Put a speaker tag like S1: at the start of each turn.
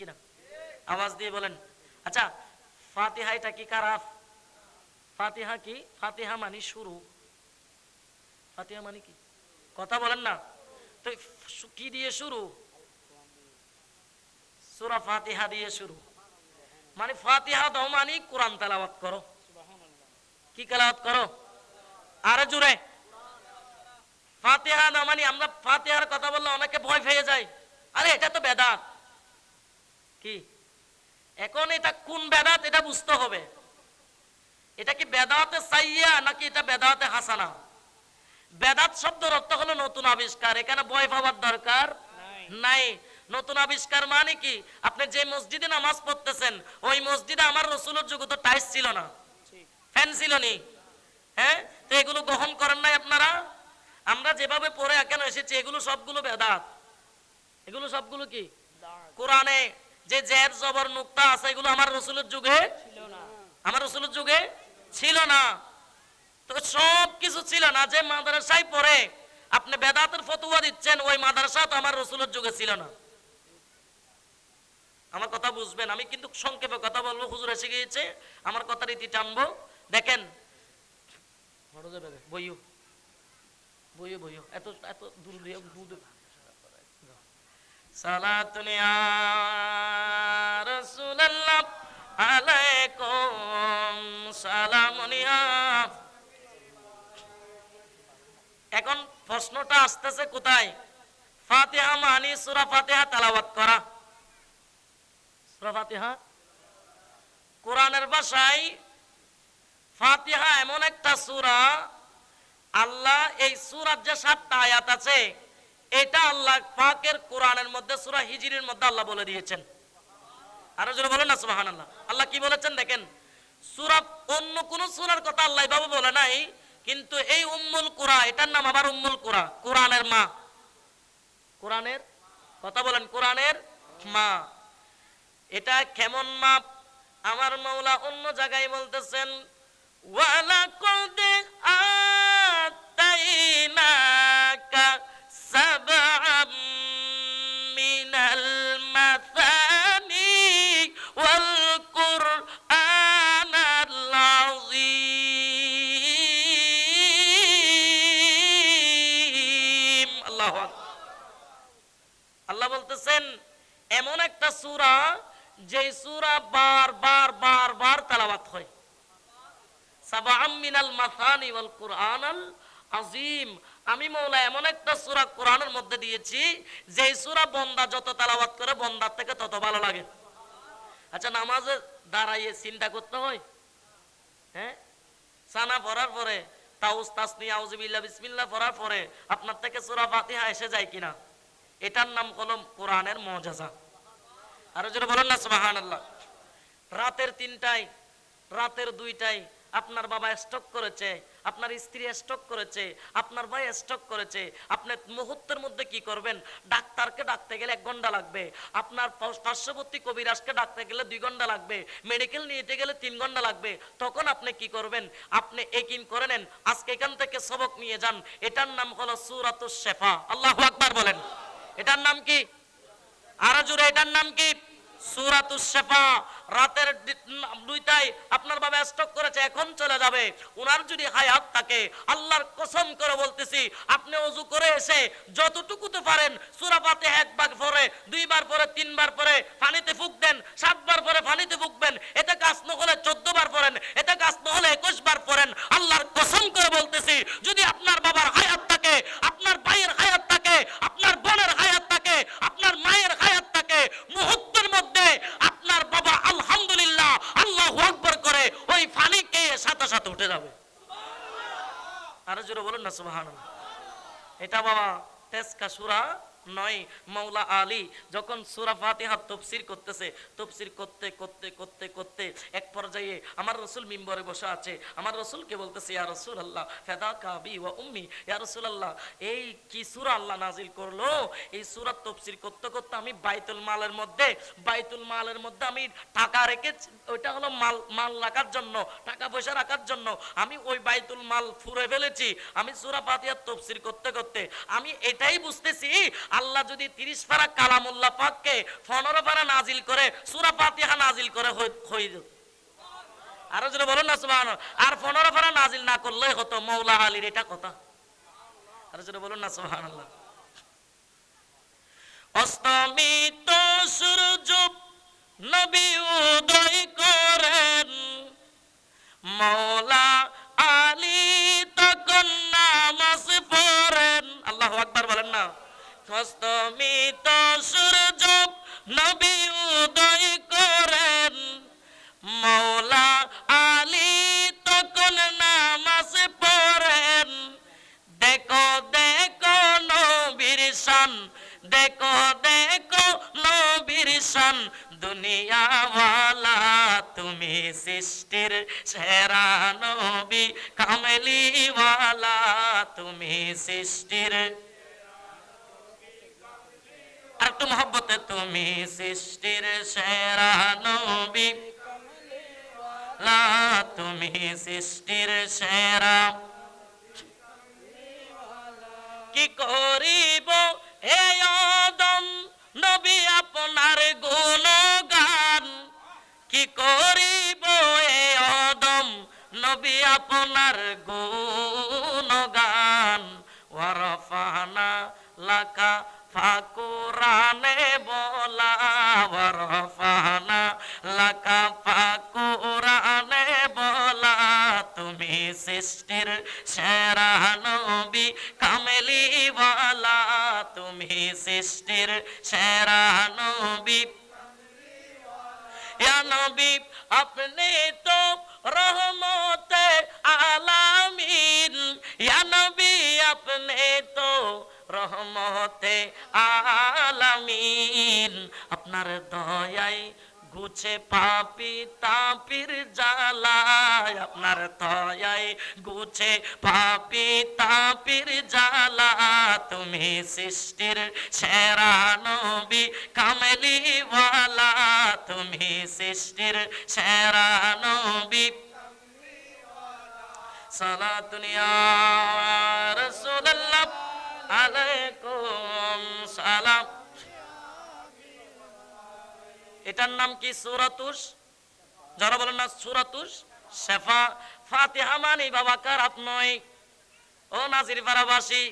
S1: কিনা? আওয়াজ দিয়ে বলেন। আচ্ছা ফাতিহা এটা কি কারাফ ফাতিহা কি? ফাতিহা মানে শুরু। ফাতিহা মানে কি? কথা বলেন না। তো কি দিয়ে শুরু? সুরা ফাতিহা দিয়ে শুরু। মানে ফাতিহা দাও মানে কোরআন তেলাওয়াত করো। কি তেলাওয়াত করো? আরে জুড়ে ফাতিহা দাও মানে আমরা ফাতিহার কথা বললে অনেকে ভয় পেয়ে যায়। আরে, এটা তো বেদাত। কি? এখন এটা কোন বেদাত এটা বুঝতে হবে। এটা কি বেদাতে সাইয়া নাকি এটা বেদাতে হাসানা? বেদাত শব্দের অর্থ হলো নতুন আবিষ্কার। এখানে ভয় পাওয়ার দরকার নাই। নতুন আবিষ্কার মানে কি? আপনি যে মসজিদে নামাজ পড়তেছেন ওই মসজিদে আমার রসুলের যুগ তো টাইস ছিল না। ফ্যান ছিল নি। হ্যাঁ? তো এগুলো গ্রহণ করেন নাই আপনারা? আমরা যেভাবে পড়ে এখানে এসেছি এগুলো সবগুলো বেদাত। এগুলো সবগুলো কি? কোরআনে। যে জের জবর, নুক্তা আছে, এগুলো আমার রসুলের যুগে? আমার রসুলের যুগে? ছিল না। তো সব কিছু ছিল না, যে মাদ্রাসায় পড়ে, আপনি বেদাতের ফতুয়া দিচ্ছেন, ওই মাদ্রাসা তো আমার রসুলের যুগে ছিল না। আমার কথা বুঝবেন, আমি কিন্তু সংক্ষেপে কথা বলব, হুজুর এসে গিয়েছে, আমার কথা রীতি টানবো। দেখেন, বইও বইও বইও, এত এত দূর দিয়ে সালাতুন রাসূলুল্লাহ এখন প্রশ্নটা আসতেছে কোথায়? ফাতিহা মানি, সূরা ফাতিহা তেলাওয়াত করা। সূরা ফাতিহা? কোরআনের ভাষায় ফাতিহা এমন একটা সূরা, আল্লাহ এই সূরার যে সাতটা আয়াত আছে এটা আল্লাহ পাকের কোরআনের মধ্যে, সুরা হিজরির মধ্যে আল্লাহ বলে দিয়েছেন। আরও জোরে বলেন না, সুবহানাল্লাহ। আল্লাহ আল্লাহ কি বলেছেন দেখেন? সুরা, অন্য কোন সূরার কথা আল্লাহ বাবু বলে নাই, কিন্তু এই উম্মুল কুরা, এটার নাম আবার উম্মুল কুরা, কোরআনের মা। কোরআনের? কথা বলেন, কোরআনের মা। এটা কেমন মাপ আমার মাওলা অন্য জায়গায় বলতেছেন, ওয়ালাকাদ আতাইনাকা আযীম আল্লাহু বলতেছেন, এমন একটা সূরা যে সূরা বার বার বার বার তেলাওয়াত হয়। আমি মৌলা, এমন একটা সূরা কোরআনের মধ্যে দিয়েছি যে সূরা বন্দা যত তেলাওয়াত করে, বন্দার থেকে তত ভালো লাগে। আচ্ছা নামাজে দাঁড়াইয়ে চিন্তা করতে হয়? হ্যাঁ? সানা পড়ার পরে তাউস তাসনি আউযুবিল্লাহ, বিসমিল্লাহ পড়ার পরে আপনার থেকে সূরা ফাতিহা এসে যায় কিনা? এটার নাম হলো কোরআনের মজাজা। আরও যেটা বলেন না, সুবহানাল্লাহ। রাতের তিনটায়, রাতের দুইটায় আপনার বাবা স্টক করেছে, আপনার স্ত্রী স্টক করেছে, আপনার ভাই স্টক করেছে, আপনি মুহূর্তের মধ্যে কি করবেন? ডাক্তারকে ডাকতে গেলে এক ঘণ্টা লাগবে, আপনার পার্শ্ববর্তী কবিরাজকে ডাকতে গেলে দুই ঘণ্টা লাগবে মেডিকেল নিতে গেলে তিন ঘণ্টা লাগবে, তখন আপনি কি করবেন? আপনি একিন করে নেন, আজকে এখান থেকে সবক নিয়ে যান, এটার নাম হলো সুরাতুস শেফা। আল্লাহ আকবার বলেন। এটার নাম কি? আরও জুড়ে এটার নাম কি? সুরাতুস রাতের দুইটায় আপনার বাবা স্টক করেছে, এখন চলে যাবে। উনার যদি হায়াত থাকে, আল্লাহর কসম করে বলতেছি, আপনি অজু করে এসে যতটুকুতে পারেন, সূরা ফাতিহা একবার পরে, দুইবার পরে, তিনবার পরে পানিতে সাতবার পরে ফুকবেন এতে কাজ না হলে চোদ্দ বার পড়েন এতে কাজ না হলে একুশ বার পড়েন আল্লাহর কসম করে বলতেছি যদি আপনার বাবার হায়াত থাকে আপনার ভাইয়ের হায়াত থাকে আপনার বোনের হায়াত থাকে আপনার মায়ের হায়াত থাকে মুহূর্তের মধ্যে আপনার বাবা আলহামদুলিল্লাহ আল্লাহ আকবর করে ওই ফানিকে সাথে সাথে উঠে যাবে। আরও জোরে বলুন না সুবাহ এটা বাবা, তেজকা সুরা নয় মৌলা আলী যখন সুরা ফাতিহা তফসির করতেছে, তফসির করতে করতে করতে করতে পর্যায়ে আমার রসুল মিম্বরে বসে আছে। আমার রসুলকে বলতেছে, ইয়া রসুল আল্লাহ ফেদা কাবি ওয়া উম্মি। ইয়া রসুল আল্লাহ এই কি সুরা আল্লাহ নাজিল করল? এই সুরা তফসির করতে করতে আমি বাইতুল মালের মধ্যে, বাইতুল মালের মধ্যে আমি টাকা রেখে ওইটা হলো মাল মাল রাখার জন্য, টাকা পয়সা রাখার জন্য। আমি ওই বাইতুল মাল ফুরে ফেলেছি, আমি সুরা ফাতিহার তফসির করতে করতে। আমি এটাই বুঝতেছি, আল্লাহ যদি তিরিশ পারা কালামুল্লাহ পাককে পনেরো পারা নাজিল করে, সুরা ফাতিহা নাজিল করে হয়ে যেত আরও যদি বলুন না সুবাহ আর পনেরো পারা নাজিল না করলে হতো মৌলা আলীর এটা কথা। আরও যদি বলুন না সুবাহ অস্তমিত সূর্য নবী উদয় করেন। মৌলা আলী তখন নামাজ পড়েন। আল্লাহ আকবার বলেন না। অস্তমিত সূর্য নবী নবীর দুনিয়াওয়ালা, তুমি সৃষ্টির সেরা নবী, কামলিওয়ালা, তুমি সৃষ্টির আর একটু মহব্বতে, তুমি সৃষ্টির সেরা নবী তুমি সৃষ্টির সেরা কি করিব হে আদম? নবী আপনার গুণগান। ওয়ারফানা লাকা ফাকুরানে বলা। ওয়ারফানা লাকা ফাকুরানে বলা। তুমি সৃষ্টির সেরা নবী কামেলিওয়ালা। তুমি সৃষ্টির সেরা নবী। নবী, আপনি তো রহমতে আলামিন ইয়া নবী আপনি তো রহমতে আলামিন আপনার দয়ায় গুছে পাপি তাপির জ্বালায় আপনার তয়াই গুছে পাপি তাপির জ্বালা তুমি সৃষ্টির সেরা নবী কামলিওয়ালা। তুমি সৃষ্টির সেরা নবী সালাতুনিয়া রাসূলুল্লাহ আলাইকুম সালাম। এটার নাম কি? সুরাতুস যারা বলেন না সুরাতুস শেফা ফাতিহা মানে বাবা কার নয় ও নাজির পাড়াবাসী